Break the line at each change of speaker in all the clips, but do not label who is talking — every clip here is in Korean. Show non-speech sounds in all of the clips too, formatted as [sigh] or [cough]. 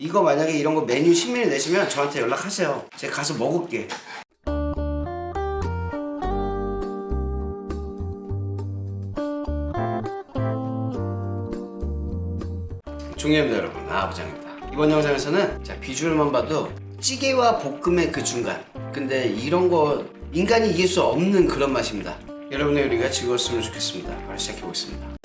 이거 만약에 이런 거 메뉴 신메뉴 내시면 저한테 연락하세요. 제가 가서 먹을게. 중요합니다 여러분. 아부장입니다. 이번 영상에서는 자 비주얼만 봐도 찌개와 볶음의 그 중간. 근데 이런 거 인간이 이길 수 없는 그런 맛입니다. 여러분의 요리가 즐거웠으면 좋겠습니다. 바로 시작해 보겠습니다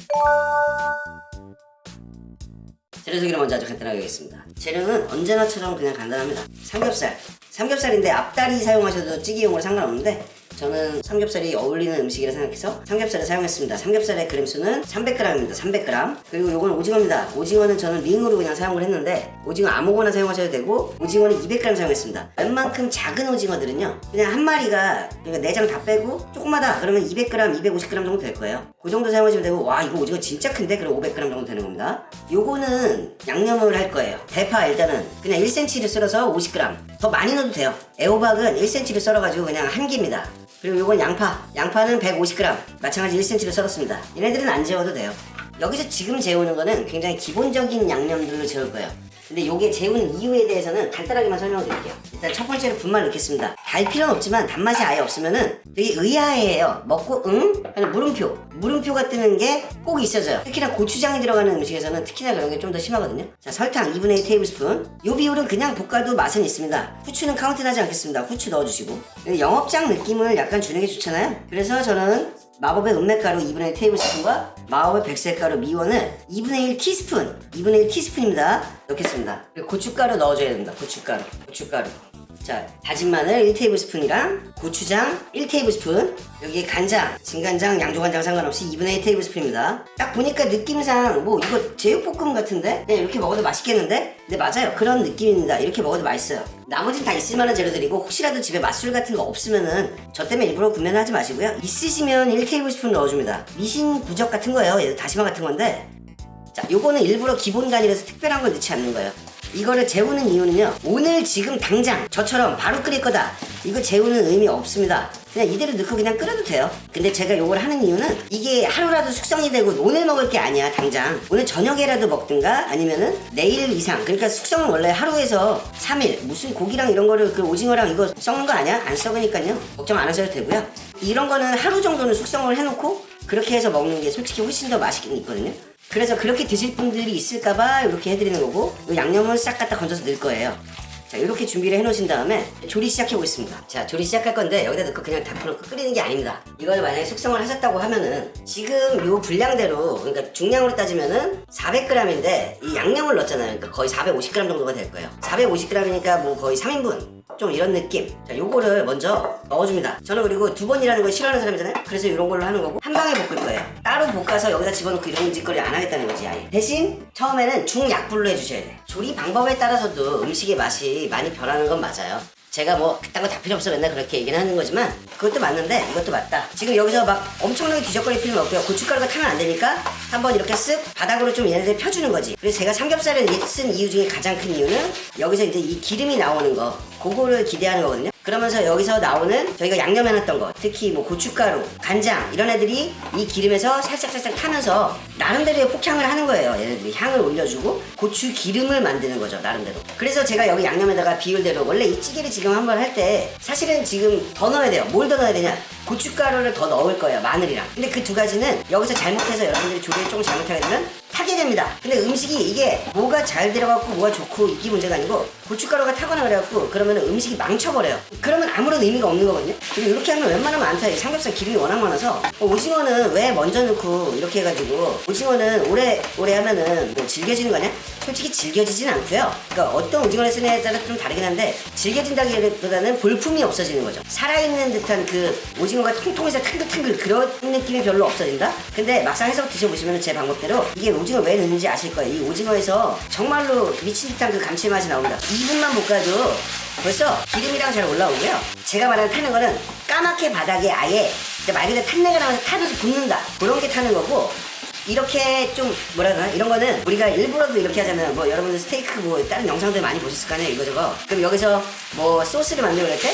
재료 소개를 먼저 아주 간단하게 하겠습니다. 재료는 언제나처럼 그냥 간단합니다. 삼겹살. 삼겹살인데 앞다리 사용하셔도 찌개용으로 상관없는데 저는 삼겹살이 어울리는 음식이라 생각해서 삼겹살을 사용했습니다. 삼겹살의 그램수는 300g입니다. 300g. 그리고 요건 오징어입니다. 오징어는 저는 링으로 그냥 사용을 했는데 오징어 아무거나 사용하셔도 되고 오징어는 200g 사용했습니다. 웬만큼 작은 오징어들은요 그냥 한 마리가 그러니까 내장 다 빼고 조그마다 그러면 200g, 250g 정도 될 거예요. 그 정도 사용하시면 되고 와 이거 오징어 진짜 큰데 그럼 500g 정도 되는 겁니다. 요거는 양념을 할 거예요. 대파 일단은 그냥 1cm를 썰어서 50g. 더 많이 넣어도 돼요. 애호박은 1cm를 썰어가지고 그냥 한 개입니다. 그리고 요건 양파. 양파는 150g. 마찬가지 1cm를 썰었습니다. 얘네들은 안 재워도 돼요. 여기서 지금 재우는 거는 굉장히 기본적인 양념들로 재울 거예요. 근데 요게 재우는 이유에 대해서는 간단하게만 설명을 드릴게요. 일단 첫 번째로 분말 넣겠습니다. 달 필요는 없지만 단맛이 아예 없으면은 되게 의아해요. 먹고 응? 하는 물음표. 물음표가 뜨는 게 꼭 있어져요. 특히나 고추장이 들어가는 음식에서는 특히나 그런 게 좀 더 심하거든요. 자, 설탕 2분의 1 테이블스푼. 요 비율은 그냥 볶아도 맛은 있습니다. 후추는 카운트하지 않겠습니다. 후추 넣어주시고. 영업장 느낌을 약간 주는 게 좋잖아요. 그래서 저는 마법의 은맥가루 2분의 1 테이블스푼과 마법의 백색가루 미원을 2분의 1 티스푼 2분의 1 티스푼입니다. 넣겠습니다. 그리고 고춧가루 넣어줘야 됩니다. 고춧가루 고춧가루. 자 다진 마늘 1 테이블스푼이랑 고추장 1 테이블스푼. 여기 간장 진간장 양조간장 상관없이 2분의 1 테이블스푼입니다. 딱 보니까 느낌상 뭐 이거 제육볶음 같은데? 네, 이렇게 먹어도 맛있겠는데? 네 맞아요. 그런 느낌입니다. 이렇게 먹어도 맛있어요 나머지는 다 있을 만한 재료들이고 혹시라도 집에 맛술 같은 거 없으면은 저 때문에 일부러 구매는 하지 마시고요 있으시면 1 테이블스푼 넣어줍니다 미신 부적 같은 거예요 얘 다시마 같은 건데 자, 요거는 일부러 기본 간이라서 특별한 걸 넣지 않는 거예요. 이거를 재우는 이유는요. 오늘 지금 당장 저처럼 바로 끓일 거다. 이거 재우는 의미 없습니다. 그냥 이대로 넣고 그냥 끓여도 돼요. 근데 제가 요걸 하는 이유는 이게 하루라도 숙성이 되고 오늘 먹을 게 아니야, 당장. 오늘 저녁에라도 먹든가 아니면은 내일 이상. 그러니까 숙성은 원래 하루에서 3일. 무슨 고기랑 이런 거를 그 오징어랑 이거 썩는 거 아니야? 안 썩으니까요. 걱정 안 하셔도 되고요. 이런 거는 하루 정도는 숙성을 해놓고 그렇게 해서 먹는 게 솔직히 훨씬 더 맛있긴 있거든요. 그래서 그렇게 드실 분들이 있을까봐 이렇게 해드리는 거고 이 양념은 싹 갖다 건져서 넣을 거예요. 자 이렇게 준비를 해놓으신 다음에 조리 시작해 보겠습니다. 자 조리 시작할 건데 여기다 넣고 그냥 다 풀어놓고 끓이는 게 아닙니다. 이걸 만약에 숙성을 하셨다고 하면은 지금 요 분량대로 그러니까 중량으로 따지면은 400g인데 이 양념을 넣었잖아요. 그러니까 거의 450g 정도가 될 거예요. 450g이니까 뭐 거의 3인분 좀 이런 느낌. 자, 요거를 먼저 넣어줍니다. 저는 그리고 두 번이라는 걸 싫어하는 사람이잖아요. 그래서 이런 걸로 하는 거고 한 방에 볶을 거예요. 따로 볶아서 여기다 집어넣고 이런 짓거리 안 하겠다는 거지 아예. 대신 처음에는 중약불로 해주셔야 돼. 조리 방법에 따라서도 음식의 맛이 많이 변하는 건 맞아요. 제가 뭐 그딴 거 다 필요 없어 맨날 그렇게 얘기는 하는 거지만 그것도 맞는데 이것도 맞다. 지금 여기서 막 엄청나게 뒤적거릴 필요는 없고요. 고춧가루가 타면 안 되니까 한번 이렇게 쓱 바닥으로 좀 얘네들 펴주는 거지. 그래서 제가 삼겹살을 쓴 이유 중에 가장 큰 이유는 여기서 이제 이 기름이 나오는 거 그거를 기대하는 거거든요. 그러면서 여기서 나오는 저희가 양념해놨던 거 특히 뭐 고춧가루, 간장 이런 애들이 이 기름에서 살짝살짝 타면서 나름대로의 폭향을 하는 거예요. 얘네들이 향을 올려주고 고추 기름을 만드는 거죠. 나름대로. 그래서 제가 여기 양념에다가 비율대로 원래 이 찌개를 지금 한번 할 때 사실은 지금 더 넣어야 돼요. 뭘 더 넣어야 되냐? 고춧가루를 더 넣을 거예요. 마늘이랑. 근데 그 두 가지는 여기서 잘못해서 여러분들이 조리를 조금 잘못하게 되면 타게 됩니다. 근데 음식이 이게 뭐가 잘 들어갔고 뭐가 좋고 이게 문제가 아니고 고춧가루가 타거나 그래갖고 그러면 음식이 망쳐버려요. 그러면 아무런 의미가 없는 거거든요. 그리고 이렇게 하면 웬만하면 안 타요. 삼겹살 기름이 워낙 많아서 어, 오징어는 왜 먼저 넣고 이렇게 해가지고 오징어는 오래 오래 하면은 뭐 질겨지는 거냐? 솔직히 질겨지진 않고요. 그러니까 어떤 오징어를 쓰느냐에 따라 좀 다르긴 한데 질겨진다기보다는 볼품이 없어지는 거죠. 살아있는 듯한 그 오징어가 통통해서 탱글탱글 그런 느낌이 별로 없어진다. 근데 막상 해서 드셔보시면 제 방법대로 이게 오징어 왜 넣는지 아실 거예요. 이 오징어에서 정말로 미친 듯한 그 감칠맛이 나옵니다. 2분만 볶아도 벌써 기름이랑 잘 올라오고요. 제가 말하는 타는 거는 까맣게 바닥에 아예 말 그대로 탄내가 나면서 타면서 붓는다. 그런 게 타는 거고 이렇게 좀 뭐라 그러나 이런 거는 우리가 일부러도 이렇게 하잖아요 뭐 여러분들 스테이크 뭐 다른 영상들 많이 보셨을 거 아니에요 이거 저거 그럼 여기서 뭐 소스를 만들고 그럴 때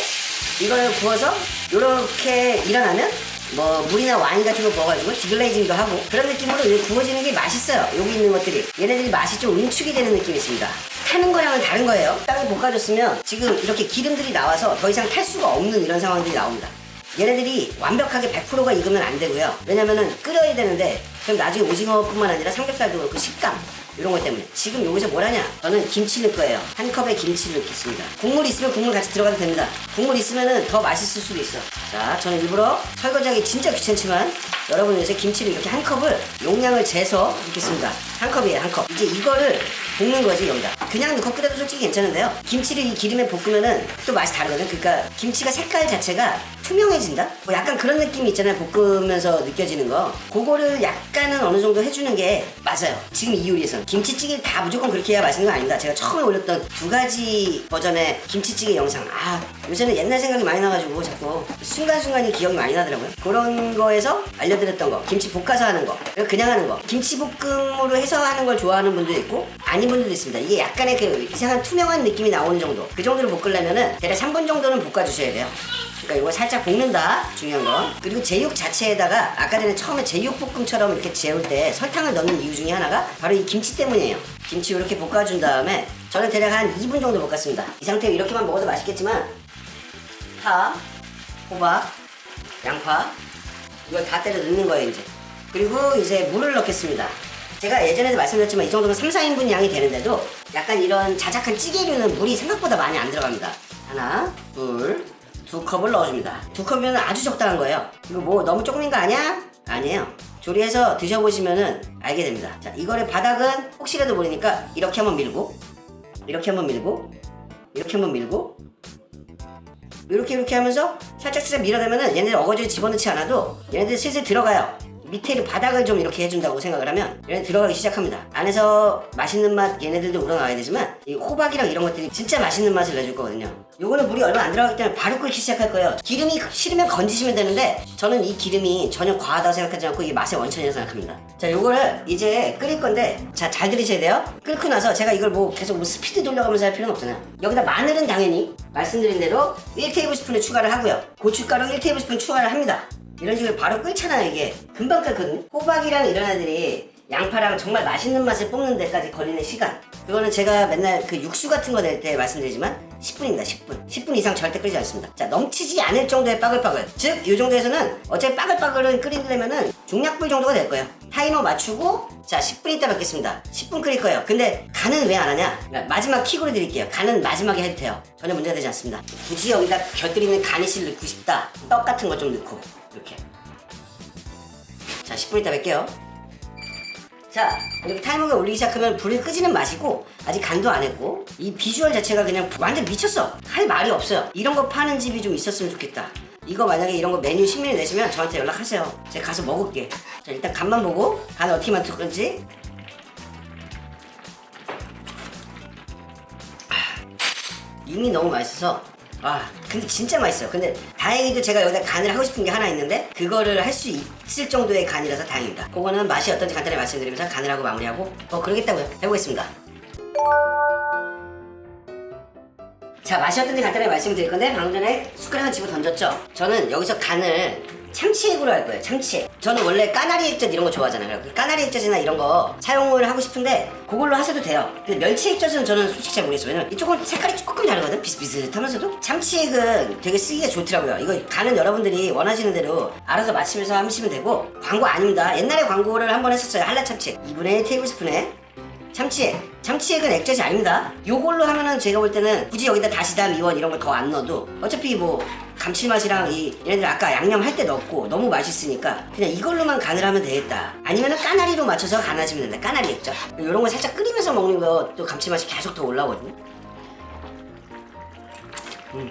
이걸 구워서 이렇게 일어나면 뭐 물이나 와인 같은 거 부어가지고 디글레이징도 하고 그런 느낌으로 구워지는 게 맛있어요 여기 있는 것들이 얘네들이 맛이 좀 응축이 되는 느낌이 있습니다 타는 거랑은 다른 거예요. 땅에 볶아줬으면 지금 이렇게 기름들이 나와서 더 이상 탈 수가 없는 이런 상황들이 나옵니다. 얘네들이 완벽하게 100%가 익으면 안 되고요. 왜냐면은 끓여야 되는데 그럼 나중에 오징어뿐만 아니라 삼겹살도 그렇고 식감 이런 것 때문에 지금 여기서 뭘 하냐? 저는 김치 넣을 거예요. 한 컵에 김치를 넣겠습니다. 국물 있으면 국물 같이 들어가도 됩니다. 국물 있으면은 더 맛있을 수도 있어. 자, 저는 일부러 설거지하기 진짜 귀찮지만 여러분 요새 김치를 이렇게 한 컵을 용량을 재서 넣겠습니다. 한 컵이에요, 한 컵. 이제 이거를 볶는 거지 여기다. 그냥 넣고 끓여도 솔직히 괜찮은데요. 김치를 이 기름에 볶으면은 또 맛이 다르거든. 그러니까 김치가 색깔 자체가 투명해진다? 뭐 약간 그런 느낌이 있잖아요. 볶으면서 느껴지는 거. 그거를 약간은 어느 정도 해주는 게 맞아요. 지금 이 요리에서는. 김치찌개 다 무조건 그렇게 해야 맛있는 거 아닙니다. 제가 처음에 올렸던 두 가지 버전의 김치찌개 영상. 아, 요새는 옛날 생각이 많이 나가지고 자꾸 순간순간이 기억이 많이 나더라고요. 그런 거에서 알려드렸던 거. 김치 볶아서 하는 거. 그냥 하는 거. 김치볶음으로 해서 하는 걸 좋아하는 분도 있고 아닌 분들도 있습니다. 이게 약간의 그 이상한 투명한 느낌이 나오는 정도. 그 정도로 볶으려면은 대략 3분 정도는 볶아주셔야 돼요. 그러니까 이거 살짝 볶는다 중요한 건 그리고 제육 자체에다가 아까 전에 처음에 제육볶음처럼 이렇게 재울 때 설탕을 넣는 이유 중에 하나가 바로 이 김치 때문이에요 김치 이렇게 볶아준 다음에 저는 대략 한 2분 정도 볶았습니다 이 상태로 이렇게만 먹어도 맛있겠지만 파, 호박, 양파 이걸 다 때려 넣는 거예요 이제 그리고 이제 물을 넣겠습니다 제가 예전에도 말씀드렸지만 이 정도면 3, 4인분 양이 되는데도 약간 이런 자작한 찌개류는 물이 생각보다 많이 안 들어갑니다 하나, 둘, 두 컵을 넣어줍니다. 두 컵이면 아주 적당한 거예요. 이거 뭐 너무 조금인 거 아니야? 아니에요. 조리해서 드셔보시면은 알게 됩니다. 자, 이거를 바닥은 혹시라도 모르니까 이렇게 한번 밀고, 이렇게 한번 밀고, 이렇게 한번 밀고, 이렇게 이렇게 하면서 살짝 살짝 밀어내면은 얘네들 어거지에 집어넣지 않아도 얘네들 슬슬 들어가요. 밑에 바닥을 좀 이렇게 해준다고 생각을 하면 얘네 들어가기 시작합니다. 안에서 맛있는 맛 얘네들도 우러나와야 되지만 이 호박이랑 이런 것들이 진짜 맛있는 맛을 내줄 거거든요. 요거는 물이 얼마 안 들어가기 때문에 바로 끓기 시작할 거예요. 기름이 싫으면 건지시면 되는데 저는 이 기름이 전혀 과하다고 생각하지 않고 이게 맛의 원천이라고 생각합니다. 자 요거를 이제 끓일 건데 자 잘 들으셔야 돼요. 끓고 나서 제가 이걸 뭐 계속 뭐 스피드 돌려가면서 할 필요는 없잖아요. 여기다 마늘은 당연히 말씀드린 대로 1테이블스푼을 추가를 하고요. 고춧가루 1테이블스푼 추가를 합니다. 이런 식으로 바로 끓잖아요 이게. 금방 끓거든 호박이랑 이런 애들이 양파랑 정말 맛있는 맛을 뽑는 데까지 걸리는 시간. 그거는 제가 맨날 그 육수 같은 거 낼 때 말씀드리지만 10분입니다 10분. 10분 이상 절대 끓이지 않습니다. 자 넘치지 않을 정도의 빠글빠글. 즉 이 정도에서는 어차피 빠글빠글은 끓이려면은 중약불 정도가 될 거예요. 타이머 맞추고 자 10분 있다 뵙겠습니다. 10분 끓일 거예요. 근데 간은 왜 안 하냐? 그러니까 마지막 킥으로 드릴게요. 간은 마지막에 해도 돼요. 전혀 문제가 되지 않습니다. 굳이 여기다 곁들이는 가니쉬를 넣고 싶다. 떡 같은 거 좀 넣고 이렇게. 자 10분 있다 뵐게요. 자 이렇게 타이머가 올리기 시작하면 불을 끄지는 마시고 아직 간도 안 했고 이 비주얼 자체가 그냥 완전 미쳤어. 할 말이 없어요. 이런 거 파는 집이 좀 있었으면 좋겠다. 이거 만약에 이런 거 메뉴 신메뉴 내시면 저한테 연락하세요. 제가 가서 먹을게. 자 일단 간만 보고 간 어떻게 만들 건지. 이미 너무 맛있어서 아 근데 진짜 맛있어요. 근데 다행히도 제가 여기다 간을 하고 싶은 게 하나 있는데 그거를 할 수 있을 정도의 간이라서 다행입니다. 그거는 맛이 어떤지 간단히 말씀드리면서 간을 하고 마무리하고 어 그러겠다고요. 해보겠습니다. 자 맛이 어떤지 간단히 말씀드릴 건데 방금 전에 숟가락을 집어 던졌죠? 저는 여기서 간을 참치액으로 할 거예요 참치액 저는 원래 까나리 액젓 이런 거 좋아하잖아요. 그 까나리 액젓이나 이런 거 사용을 하고 싶은데 그걸로 하셔도 돼요. 근데 멸치 액젓은 저는 솔직히 잘 모르겠어요. 왜냐면 이쪽은 색깔이 조금 다르거든 비슷비슷하면서도. 참치액은 되게 쓰기가 좋더라고요. 이거 간은 여러분들이 원하시는 대로 알아서 맞추면서 하시면 되고. 광고 아닙니다. 옛날에 광고를 한 번 했었어요 한라 참치액. 2분의 1 테이블스푼에 참치액. 참치액은 액젓이 아닙니다. 요걸로 하면은 제가 볼 때는 굳이 여기다 다시다 미원 이런 걸 더 안 넣어도 어차피 뭐 감칠맛이랑 이 얘네들 아까 양념 할 때 넣었고 너무 맛있으니까 그냥 이걸로만 간을 하면 되겠다 아니면은 까나리로 맞춰서 간하시면 된다 까나리 액젓 요런 거 살짝 끓이면서 먹는 거 또 감칠맛이 계속 더 올라오거든요 음.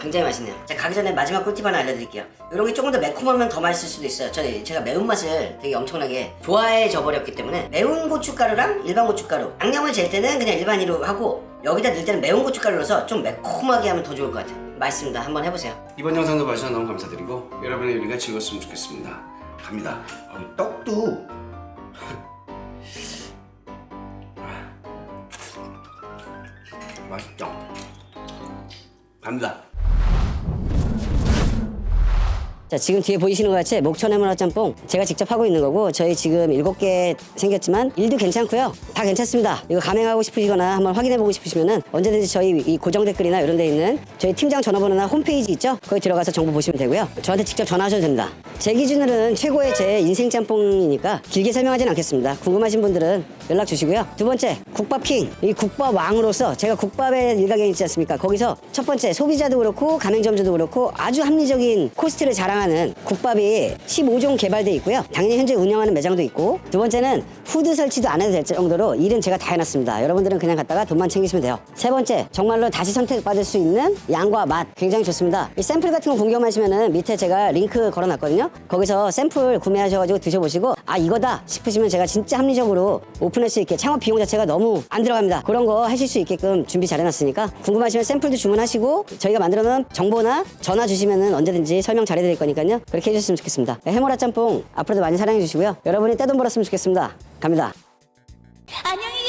굉장히 맛있네요. 자, 가기 전에 마지막 꿀팁 하나 알려드릴게요. 이런 게 조금 더 매콤하면 더 맛있을 수도 있어요. 저는 제가 매운맛을 되게 엄청나게 좋아해져 버렸기 때문에 매운 고춧가루랑 일반 고춧가루 양념을 잴 때는 그냥 일반으로 하고 여기다 넣을 때는 매운 고춧가루 넣어서 좀 매콤하게 하면 더 좋을 것 같아요. 맛있습니다. 한번 해보세요.
이번 영상도 봐주셔서 너무 감사드리고 여러분의 요리가 즐거웠으면 좋겠습니다. 갑니다. 어, 떡도 [laughs] 맛있죠. 갑니다.
자, 지금 뒤에 보이시는 것 같이 목천 해물화 짬뽕 제가 직접 하고 있는 거고 저희 지금 일곱 개 생겼지만 일도 괜찮고요. 다 괜찮습니다. 이거 감행하고 싶으시거나 한번 확인해 보고 싶으시면은 언제든지 저희 이 고정 댓글이나 이런 데 있는 저희 팀장 전화번호나 홈페이지 있죠? 거기 들어가서 정보 보시면 되고요. 저한테 직접 전화하셔도 됩니다. 제 기준으로는 최고의 제 인생 짬뽕이니까 길게 설명하진 않겠습니다. 궁금하신 분들은 연락 주시고요. 두 번째, 국밥 킹. 이 국밥 왕으로서 제가 국밥의 일가견 있지 않습니까? 거기서 첫 번째, 소비자도 그렇고 가맹점주도 그렇고 아주 합리적인 코스트를 자랑하는 국밥이 15종 개발돼 있고요. 당연히 현재 운영하는 매장도 있고 두 번째는 후드 설치도 안 해도 될 정도로 일은 제가 다 해놨습니다. 여러분들은 그냥 갔다가 돈만 챙기시면 돼요. 세 번째, 정말로 다시 선택받을 수 있는 양과 맛 굉장히 좋습니다. 이 샘플 같은 거 궁금하시면은 밑에 제가 링크 걸어놨거든요. 거기서 샘플 구매하셔가지고 드셔보시고 아 이거다 싶으시면 제가 진짜 합리적으로 오픈할 수 있게 창업 비용 자체가 너무 안 들어갑니다. 그런 거 하실 수 있게끔 준비 잘 해놨으니까 궁금하시면 샘플도 주문하시고 저희가 만들어놓은 정보나 전화 주시면은 언제든지 설명 잘해드릴 거니까 요. 그렇게 해주셨으면 좋겠습니다. 해모라 짬뽕 앞으로도 많이 사랑해 주시고요. 여러분이 떼돈 벌었으면 좋겠습니다. 갑니다.
안녕히